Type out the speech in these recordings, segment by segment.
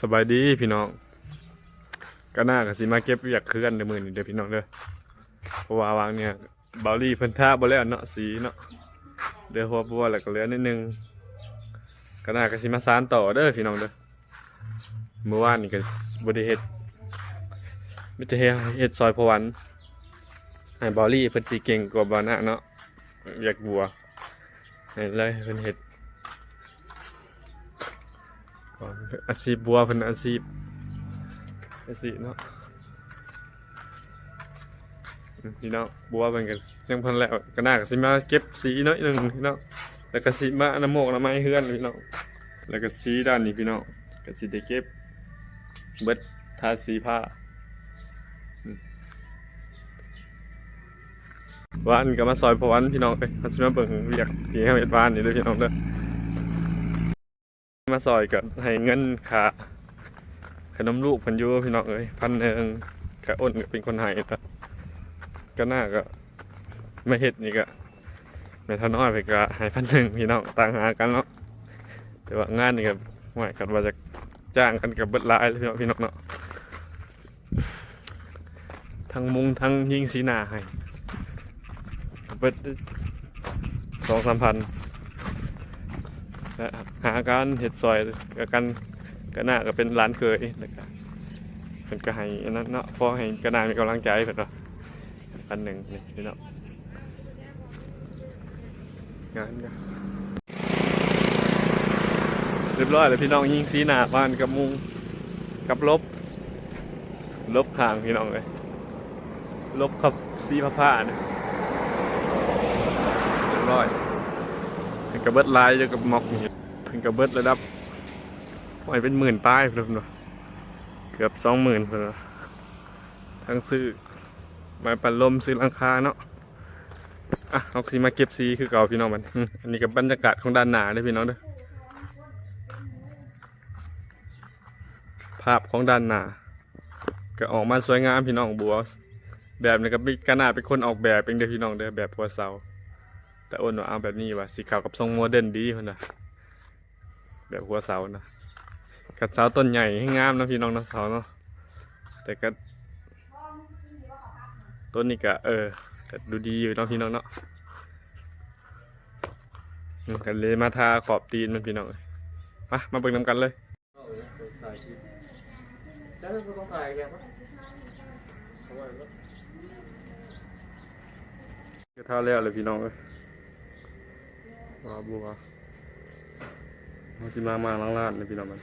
สบายดีพี่น้องก็น่าก็สิมาเก็บเวียกเคลื่อนในมือนี่เด้อพี่น้องเด้อเพราะว่าวางเนี่ยเบาลี่เพิ่นท่าบ่แล้วเนาะสีเนาะเด้อหัวบัวแล้วก็เหลือนิดนึงก็น่าก็สิมาสานต่อเด้อพี่น้องเด้อเมื่อวานนี่ก็บ่ได้เฮ็ดมิตรเฮ็ดเฮ็ดซอยพวันให้เบาลี่เพิ่นสิเก่งกว่าบ่านะเนาะเวียกบัวให้เลยเพิ่นเฮ็ด อนอาชีพบัวเป็นอาชีพอาชีพเนาะพี่น้องบัวเป็นกันจังพันแล้วก็น่าก็สิมาเก็บสีน้อยหนึ่งพี่น้องแล้วก็สิมาน้ำโมกน้ำไม้เฮือนพี่น้องแล้วก็สีด้านนี้พี่น้องก็สิได้เก็บเบิดทาสีผ้าวันก็มาซอยพวันพี่น้องเอ้ยมาสิมาเบิ่งเรียกที่เฮาเฮ็ดบ้านนี่เด้อพี่น้องเด้อ มาซอยกับให้เงินค่าขนมลูกพันยูพี่น้องเอ้ยพันหนึ่งกะอ้นก็เป็นคนให้แล้วก็น่าก็ไม่เฮ็ดนี่ก็ไม่ท่าน้อยไปก็ให้พันหนึ่งพี่น้องต่างหากันเนาะแต่ว่างานนี่ก็ไม่กันว่าจะจ้างกันกับเบิดลายเลยพี่น้องพี่น้องเนาะทั้งมุงทั้งยิงสีหน้าให้เบิดสองสามพัน หาการเห็ดซอยกับกันก็น่าก็เป็นร้านเคยแล้วก็เป็นก็ให้อันนั้นเนาะพอให้กระนามีกำลังใจเพิ่นเนาะอันหนึ่งนี่พี่เนาะงานก็เรียบร้อยแล้วพี่น้องยิงสีหนาบ้านกับมุงกับลบ ลบทางพี่น้องเลยลบกับสีผ้าๆนะเรียบร้อย เพิ่นกระเบิดลายเจอกับม็อกนี่เพิ่นกระเบิดระดับปล่อยเป็นหมื่นป้ายเพิ่นเนาะเกือบสองหมื่นเพิ่นเนาะทั้งซื้อไม้ปั่นลมซื้อลังคาเนาะอะเอาสีมาเก็บสีคือเก่าพี่น้องมันอันนี้กับบรรยากาศของด้านหนาเด้อพี่น้องเด้อภาพของด้านหนาก็ออกมาสวยงามพี่น้องบัวแบบนี้ก็มีกนาเป็นคนออกแบบเป็นเด้อพี่น้องเด้อแบบพัวเสา แต่อ้นว่าเอาแบบนี้ว่ะสีขาวกับทรงโมเดิร์นดีคนน่ะแบบหัวเสานะกับเสาต้นใหญ่ให้งามนะพี่น้องนะเสาเนาะแต่ก็ต้นนี้ก็เออก็ดูดีอยู่เนาะพี่น้องเนาะอืมกันเลยมาทาขอบตีนมันพี่น้องเอ้ยมามาเบิ่งนำกันเลยแล้วก็ต้องถ่ายแกปะก็ท่าแล้วเลยพี่น้องเอ้ย ว้าบัวมาที่มามาล้างลาดเลยพี่น้องมัน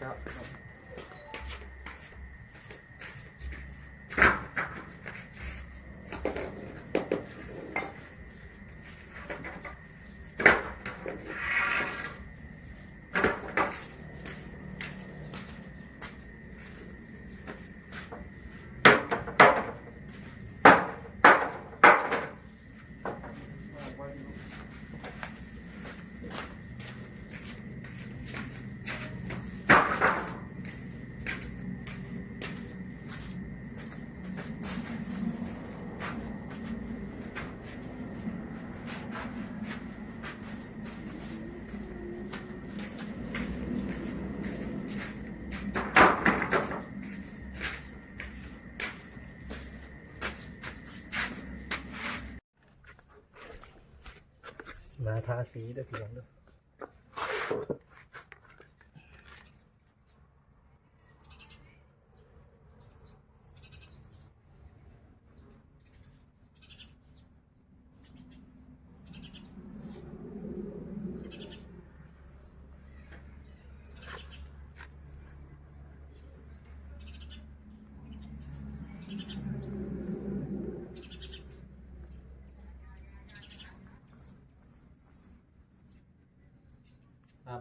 ครับ มา ทาสีได้เพียงด้วย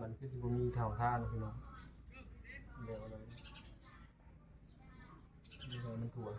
มันคือสิบมีข่าวท่านะพี่น้องเดี๋ยวเลยเดี๋ยวมันถั่ว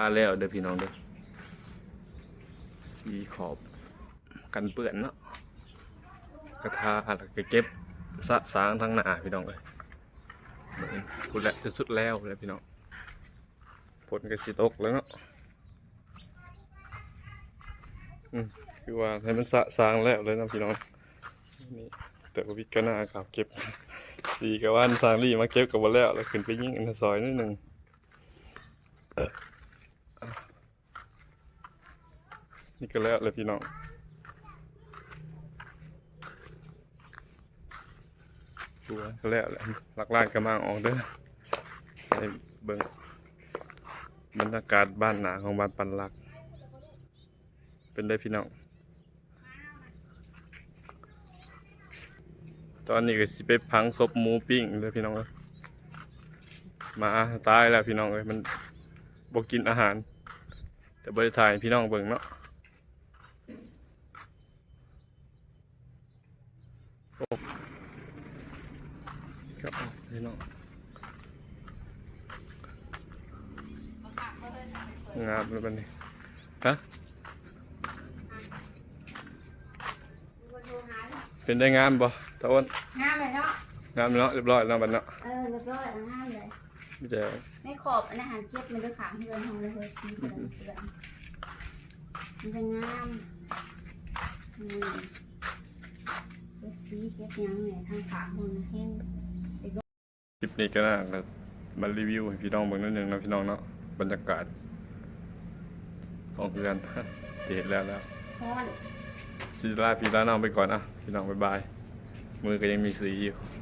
าแล้วเด้อพี่น้องเด้อสีขอบกันเปื้อนเนาะกระทาแล้วก็เก็บสะสางทั้งหน้าพี่น้องเลยพูดแล้วจะสุดแล้วเลยพี่น้องผลก็สิตกแล้วเนาะอืมคือว่าให้มันสะสางแล้วเลยนะพี่น้องนี่แต่ว่าวิกก็น่าครับเก็บสีกับว่านสางรีมาเก็บกับวันแล้วแล้วขึ้นไปยิ่งอันซอยนิดหนึ่ง นี่ก็แล้วเลยพี่น้องตัวก็แล้วแหละหลักล้านกำลังออกเด้อในเบิงบรรยากาศบ้านหนาของบ้านปันหลัก เป็นได้พี่น้อง ตอนนี้ก็สิไปพังศพหมูปิ้งเลยพี่น้องเอ้ยมาตายแล้วพี่น้องเอ้ยมันบอกกินอาหาร แต่บริถ่ายพี่น้องเบิ่งเนาะ ครับพี่น้องงามเลยบันนี้ฮะเป็นได้งามบ่ตะอ้นงามเลยเนาะงามเนาะเรียบร้อยแล้วบัดเนาะเออเรียบร้อยแล้วงามเลยมีแต่ไม่ขอบอันอาหารเก็บมันด้วยขางเพื่อนของเลยเฮ้ยสีเพื่อนเพื่อนมันจะงามอืม เก็บสีเก็บหยังเนี่ยทางขางคนเห็นคลิปนี้ก็น่าจะมารีวิวให้พี่น้องเบิ่งนิดนึงเนาะพี่น้องเนาะบรรยากาศของเพื่อนที่เห็นแล้วแล้วพอนสิลาพี่ลาน้องไปก่อนอะพี่น้องบ๊ายบายมือก็ยังมีสีอยู่บ